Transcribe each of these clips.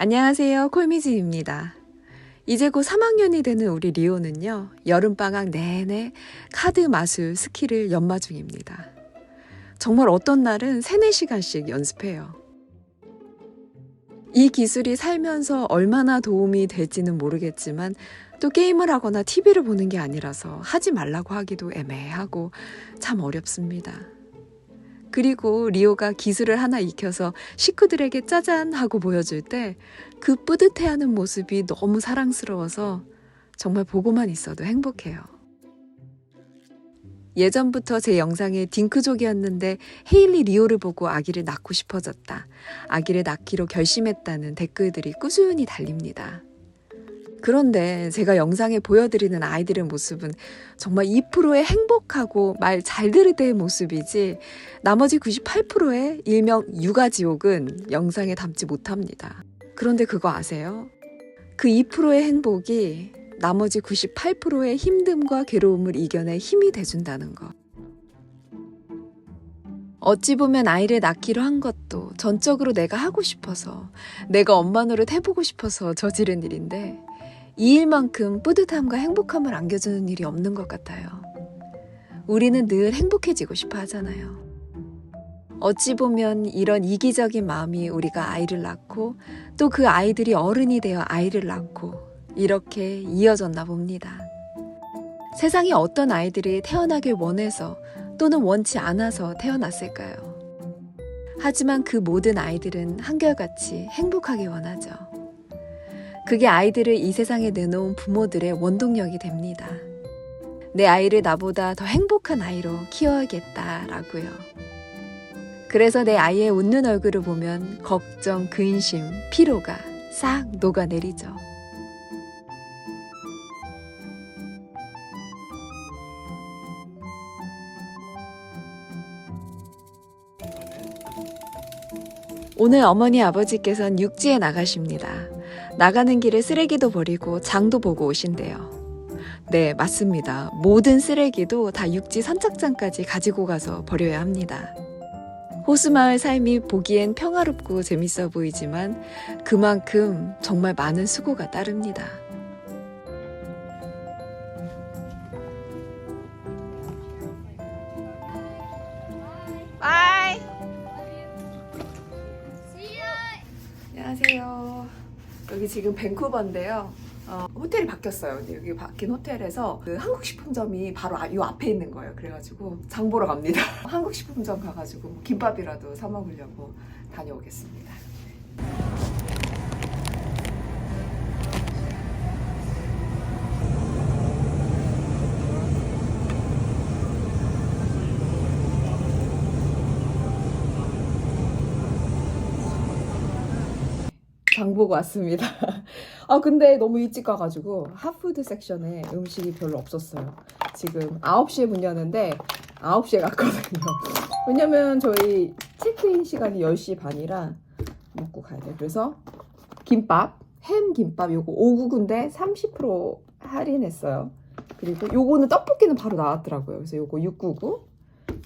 안녕하세요. 콜미즈입니다. 이제 곧 3학년이 되는 우리 리오는요, 여름방학 내내 카드 마술 스킬을 연마 중입니다. 정말 어떤 날은 3, 4시간씩 연습해요. 이 기술이 살면서 얼마나 도움이 될지는 모르겠지만 또 게임을 하거나 TV를 보는 게 아니라서 하지 말라고 하기도 애매하고 참 어렵습니다. 그리고 리오가 기술을 하나 익혀서 식구들에게 짜잔 하고 보여줄 때 그 뿌듯해하는 모습이 너무 사랑스러워서 정말 보고만 있어도 행복해요. 예전부터 제 영상에 딩크족이었는데 헤일리 리오를 보고 아기를 낳고 싶어졌다. 아기를 낳기로 결심했다는 댓글들이 꾸준히 달립니다. 그런데 제가 영상에 보여드리는 아이들의 모습은 정말 2%의 행복하고 말 잘 들을 때의 모습이지 나머지 98%의 일명 육아지옥은 영상에 담지 못합니다. 그런데 그거 아세요? 그 2%의 행복이 나머지 98%의 힘듦과 괴로움을 이겨내 힘이 돼준다는 것. 어찌 보면 아이를 낳기로 한 것도 전적으로 내가 하고 싶어서, 내가 엄마 노릇 해보고 싶어서 저지른 일인데, 이 일만큼 뿌듯함과 행복함을 안겨주는 일이 없는 것 같아요. 우리는 늘 행복해지고 싶어 하잖아요. 어찌 보면 이런 이기적인 마음이 우리가 아이를 낳고 또 그 아이들이 어른이 되어 아이를 낳고 이렇게 이어졌나 봅니다. 세상에 어떤 아이들이 태어나길 원해서 또는 원치 않아서 태어났을까요? 하지만 그 모든 아이들은 한결같이 행복하게 원하죠. 그게 아이들을 이 세상에 내놓은 부모들의 원동력이 됩니다. 내 아이를 나보다 더 행복한 아이로 키워야겠다라고요. 그래서 내 아이의 웃는 얼굴을 보면 걱정, 근심, 피로가 싹 녹아내리죠. 오늘 어머니 아버지께선 육지에 나가십니다. 나가는 길에 쓰레기도 버리고 장도 보고 오신대요. 네, 맞습니다. 모든 쓰레기도 다 육지 선착장까지 가지고 가서 버려야 합니다. 호수마을 삶이 보기엔 평화롭고 재밌어 보이지만 그만큼 정말 많은 수고가 따릅니다. 지금 밴쿠버인데요. 어, 호텔이 바뀌었어요. 여기 바뀐 호텔에서 그 한국 식품점이 바로 아, 요 앞에 있는 거예요. 그래가지고 장 보러 갑니다. 한국 식품점 가가지고 뭐 김밥이라도 사 먹으려고 다녀오겠습니다. 장 보고 왔습니다. 아 근데 너무 일찍 가가지고 핫푸드 섹션에 음식이 별로 없었어요. 지금 9시에 문 여는데 9시에 갔거든요. 왜냐면 저희 체크인 시간이 10시 반이라 먹고 가야 돼요. 그래서 김밥, 햄 김밥 요거 599인데 30% 할인했어요. 그리고 요거는 떡볶이는 바로 나왔더라고요. 그래서 요거 699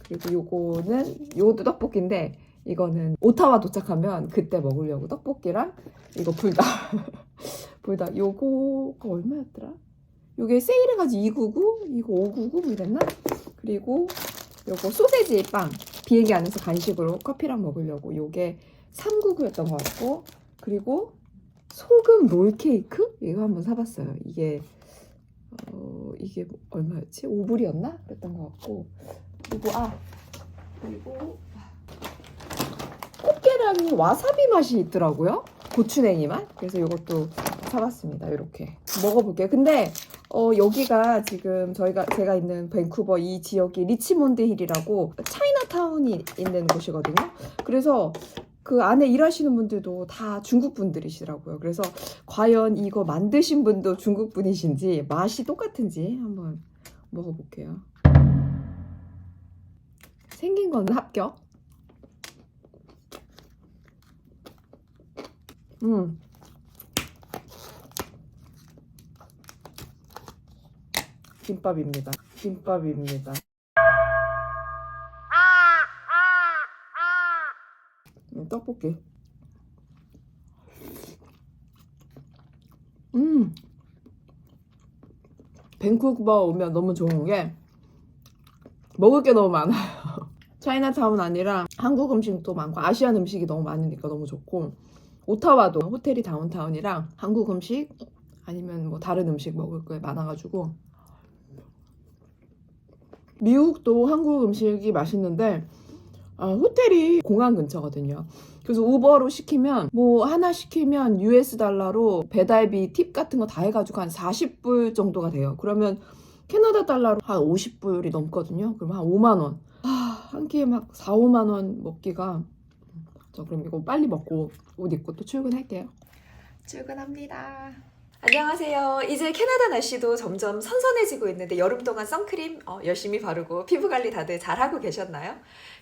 그리고 요거는 요것도 떡볶이인데 이거는 오타와 도착하면 그때 먹으려고 떡볶이랑 이거 불닭 불닭 요거가 얼마였더라? 요게 세일해가지고 299 이거 599 뭐 이랬나? 그리고 요거 소세지 빵 비행기 안에서 간식으로 커피랑 먹으려고 요게 399였던 것 같고 그리고 소금 롤 케이크 이거 한번 사봤어요 이게 어 이게 얼마였지? 5불이었나? 그랬던 것 같고 그리고 아 그리고 꽃게랑이 와사비 맛이 있더라고요. 고추냉이 맛. 그래서 이것도 사봤습니다. 이렇게 먹어볼게요. 근데 어, 여기가 지금 저희가 제가 있는 밴쿠버 이 지역이 리치몬드 힐이라고 차이나타운이 있는 곳이거든요. 그래서 그 안에 일하시는 분들도 다 중국 분들이시더라고요. 그래서 과연 이거 만드신 분도 중국 분이신지 맛이 똑같은지 한번 먹어볼게요. 생긴 거는 합격. 음. 김밥입니다. 김밥입니다. 음, 떡볶이. 음. 밴쿠버 오면 너무 좋은 게 먹을 게 너무 많아요. 차이나타운 아니라 한국 음식도 많고 아시안 음식이 너무 많으니까 너무 좋고 오타와도 호텔이 다운타운이랑 한국 음식 아니면 뭐 다른 음식 먹을 게 많아가지고 미국도 한국 음식이 맛있는데 아, 호텔이 공항 근처거든요. 그래서 우버로 시키면 뭐 하나 시키면 US 달러로 배달비 팁 같은 거 다 해가지고 한 40불 정도가 돼요. 그러면 캐나다 달러로 한 50불이 넘거든요. 그럼 한 5만 원. 아, 한 끼에 막 4, 5만 원 먹기가 저 그럼 이거 빨리 먹고 옷 입고 또 출근할게요. 출근합니다. 안녕하세요. 이제 캐나다 날씨도 점점 선선해지고 있는데 여름 동안 선크림 어, 열심히 바르고 피부 관리 다들 잘 하고 계셨나요?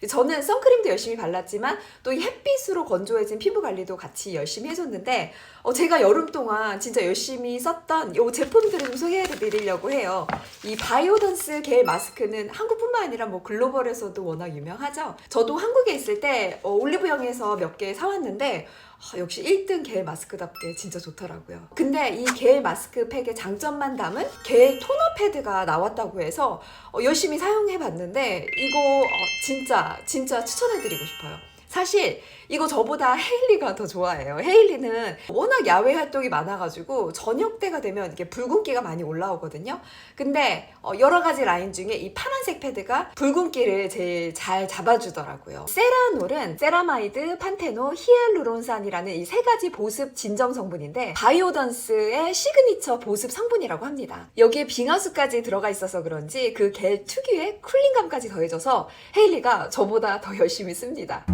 저는 선크림도 열심히 발랐지만 또이 햇빛으로 건조해진 피부 관리도 같이 열심히 해줬는데 어, 제가 여름 동안 진짜 열심히 썼던 이 제품들을 좀 소개해드리려고 해요. 이 바이오던스 겔 마스크는 한국뿐만 아니라 뭐 글로벌에서도 워낙 유명하죠. 저도 한국에 있을 때 어, 올리브영에서 몇 개 사왔는데 아, 역시 1등 겔 마스크답게 진짜 좋더라고요. 근데 이 겔 마스크 팩의 장점만 담은 겔 토너 패드가 나왔다고 해서 어, 열심히 사용해 봤는데 이거 어, 진짜 진짜 추천해 드리고 싶어요. 사실 이거 저보다 헤일리가 더 좋아해요. 헤일리는 워낙 야외 활동이 많아가지고 저녁 때가 되면 이게 붉은기가 많이 올라오거든요. 근데 어, 여러 가지 라인 중에 이 파란색 패드가 붉은기를 제일 잘 잡아주더라고요. 세라놀은 세라마이드, 판테노, 히알루론산이라는 이 세 가지 보습 진정 성분인데 바이오던스의 시그니처 보습 성분이라고 합니다. 여기에 빙하수까지 들어가 있어서 그런지 그 겔 특유의 쿨링감까지 더해져서 헤일리가 저보다 더 열심히 씁니다.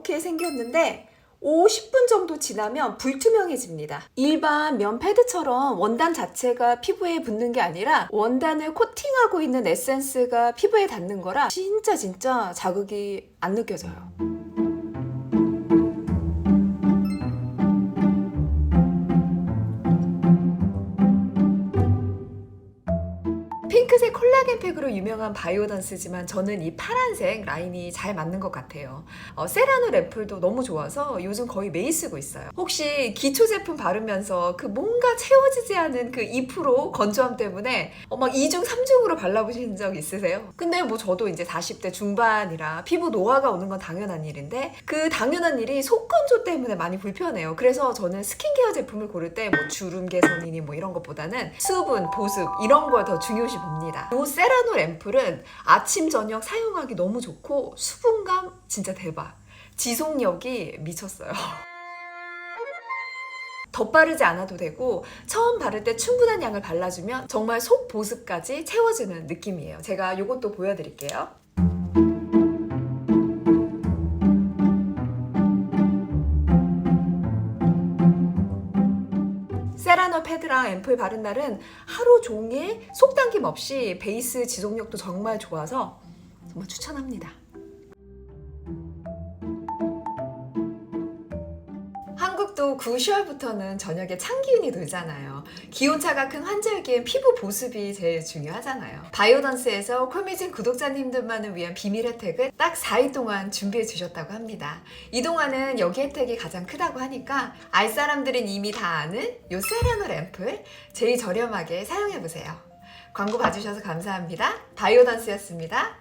이렇게 생겼는데 50분 정도 지나면 불투명해집니다. 일반 면 패드처럼 원단 자체가 피부에 붙는 게 아니라 원단을 코팅하고 있는 에센스가 피부에 닿는 거라 진짜 진짜 자극이 안 느껴져요. 핑크색 콜라겐 팩으로 유명한 바이오던스지만 저는 이 파란색 라인이 잘 맞는 것 같아요. 어, 세라노 램플도 너무 좋아서 요즘 거의 매일 쓰고 있어요. 혹시 기초 제품 바르면서 그 뭔가 채워지지 않은 그 2% 건조함 때문에 어, 막 2중, 3중으로 발라보신 적 있으세요? 근데 뭐 저도 이제 40대 중반이라 피부 노화가 오는 건 당연한 일인데 그 당연한 일이 속건조 때문에 많이 불편해요. 그래서 저는 스킨케어 제품을 고를 때 뭐 주름 개선이니 뭐 이런 것보다는 수분, 보습 이런 걸 더 중요시 봅니다. 이 세라노 램플은 아침, 저녁 사용하기 너무 좋고 수분감 진짜 대박. 지속력이 미쳤어요. 덧바르지 않아도 되고 처음 바를 때 충분한 양을 발라주면 정말 속 보습까지 채워주는 느낌이에요. 제가 이것도 보여드릴게요. 세라노 패드랑 앰플 바른 날은 하루 종일 속당김 없이 베이스 지속력도 정말 좋아서 정말 추천합니다. 한국도 9, 10월부터는 저녁에 찬 기운이 돌잖아요. 기온차가 큰 환절기엔 피부 보습이 제일 중요하잖아요. 바이오던스에서 콜미진 구독자님들만을 위한 비밀 혜택을 딱 4일 동안 준비해 주셨다고 합니다. 이 동안은 여기 혜택이 가장 크다고 하니까 알 사람들은 이미 다 아는 요 세라노 램플 제일 저렴하게 사용해 보세요. 광고 봐주셔서 감사합니다. 바이오던스였습니다.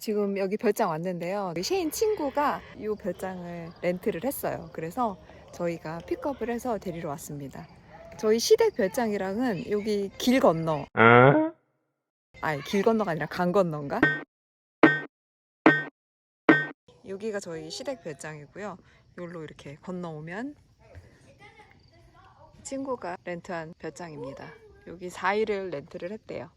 지금 여기 별장 왔는데요. 셰인 친구가 이 별장을 렌트를 했어요. 그래서 저희가 픽업을 해서 데리러 왔습니다. 저희 시댁 별장이랑은 여기 길 건너. 아니, 길 건너가 아니라 강 건너인가? 여기가 저희 시댁 별장이고요. 여기로 이렇게 건너오면 친구가 렌트한 별장입니다. 여기 4일을 렌트를 했대요.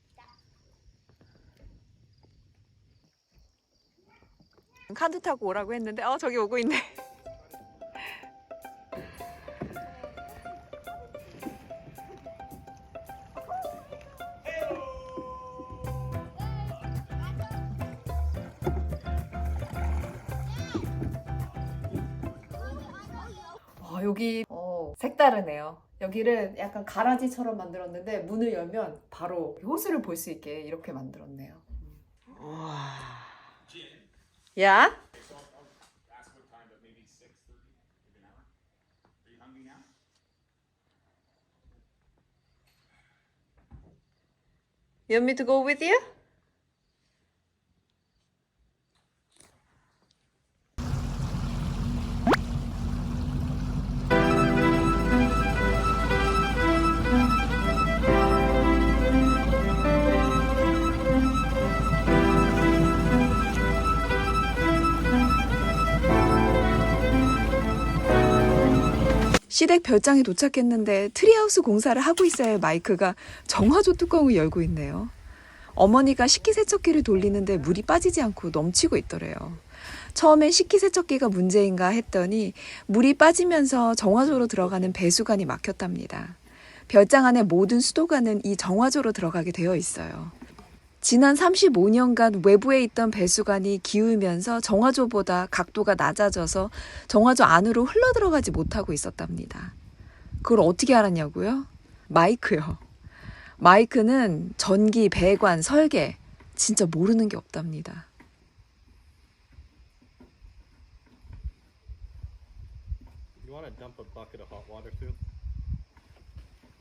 카드 타고 오라고 했는데 어 저기 오고 있네. 어, 여기 어, 색다르네요. 여기를 약간 가라지처럼 만들었는데 문을 열면 바로 호수를 볼 수 있게 이렇게 만들었네요. 와. 야? You want me to go with you? 시댁 별장에 도착했는데 트리하우스 공사를 하고 있어야 할 마이크가 정화조 뚜껑을 열고 있네요. 어머니가 식기세척기를 돌리는데 물이 빠지지 않고 넘치고 있더래요. 처음엔 식기세척기가 문제인가 했더니 물이 빠지면서 정화조로 들어가는 배수관이 막혔답니다. 별장 안에 모든 수도관은 이 정화조로 들어가게 되어 있어요. 지난 35년간 외부에 있던 배수관이 기울면서 정화조보다 각도가 낮아져서 정화조 안으로 흘러 들어가지 못하고 있었답니다. 그걸 어떻게 알았냐고요? 마이크요. 마이크는 전기, 배관, 설계 진짜 모르는 게 없답니다.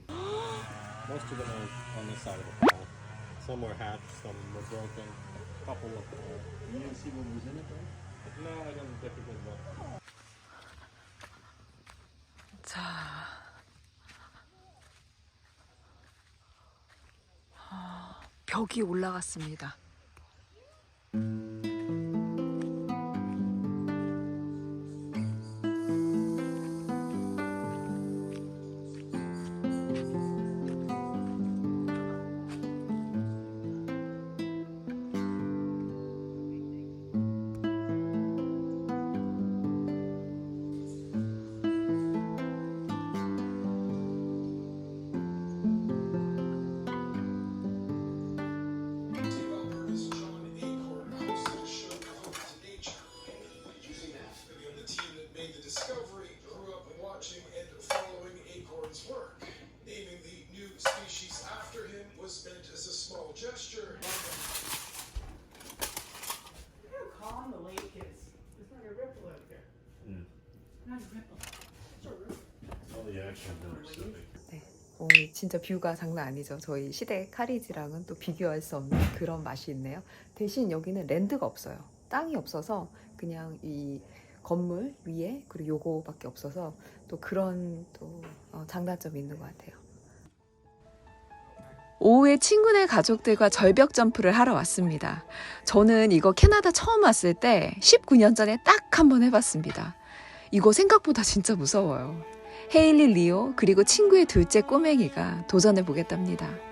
Are. Some were hatched, some were broken. A couple of. you didn't see what was in it though? No, I didn't get a good look. 자. 아, 벽이 올라갔습니다. The Pacific. 오늘 진짜 뷰가 장난 아니죠. 저희 시댁 카리지랑은 또 비교할 수 없는 그런 맛이 있네요. 대신 여기는 랜드가 없어요. 땅이 없어서 그냥 이 건물 위에 그리고 요거밖에 없어서 또 그런 또 어, 장단점이 있는 것 같아요. 오후에 친구네 가족들과 절벽 점프를 하러 왔습니다. 저는 이거 캐나다 처음 왔을 때 19년 전에 딱 한 번 해봤습니다. 이거 생각보다 진짜 무서워요. 헤일리 리오 그리고 친구의 둘째 꼬맹이가 도전해 보겠답니다.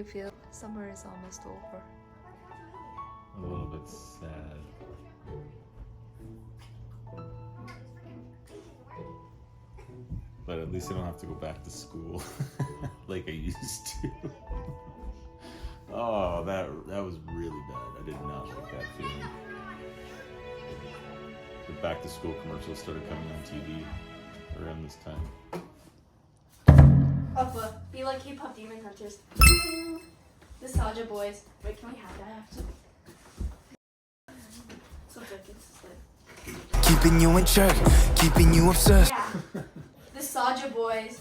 you feel? Summer is almost over. a little bit sad. But at least I don't have to go back to school like I used to. oh, that that was really bad. I did not like that feeling. The back to school commercials started coming on TV around this time. Uppa, be like K-pop demon hunters. The Saja boys. Wait, can we have that after? So it's like it's just like Keeping you in check, keeping you obsessed. yeah. The Saja boys.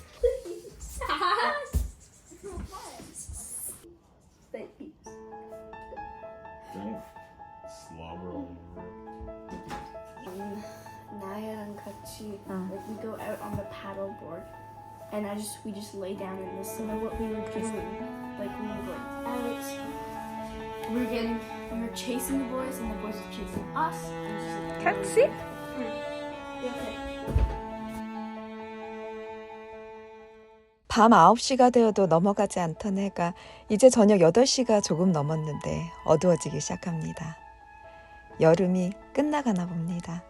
Don't slobber all over it. Naya and Kachi, like we go out on the paddle board, and I just we just lay down and listen to what we were doing. Like we were going out. We were getting, we were chasing the boys, and the boys were chasing us. 같이? okay. 밤 9시가 되어도 넘어가지 않던 해가 이제 저녁 8시가 조금 넘었는데 어두워지기 시작합니다. 여름이 끝나가나 봅니다.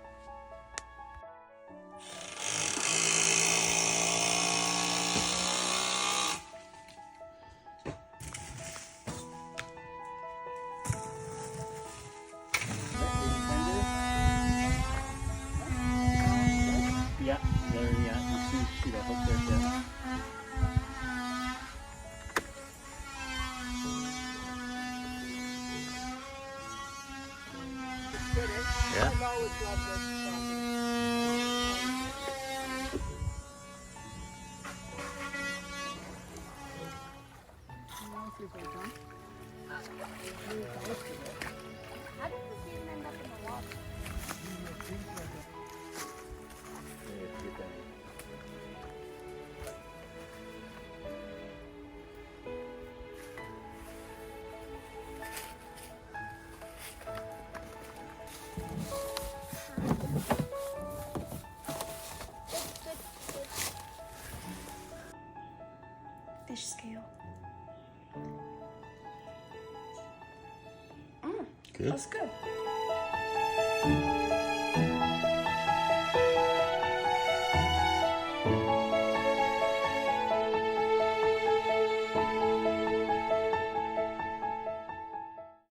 Good. That's good.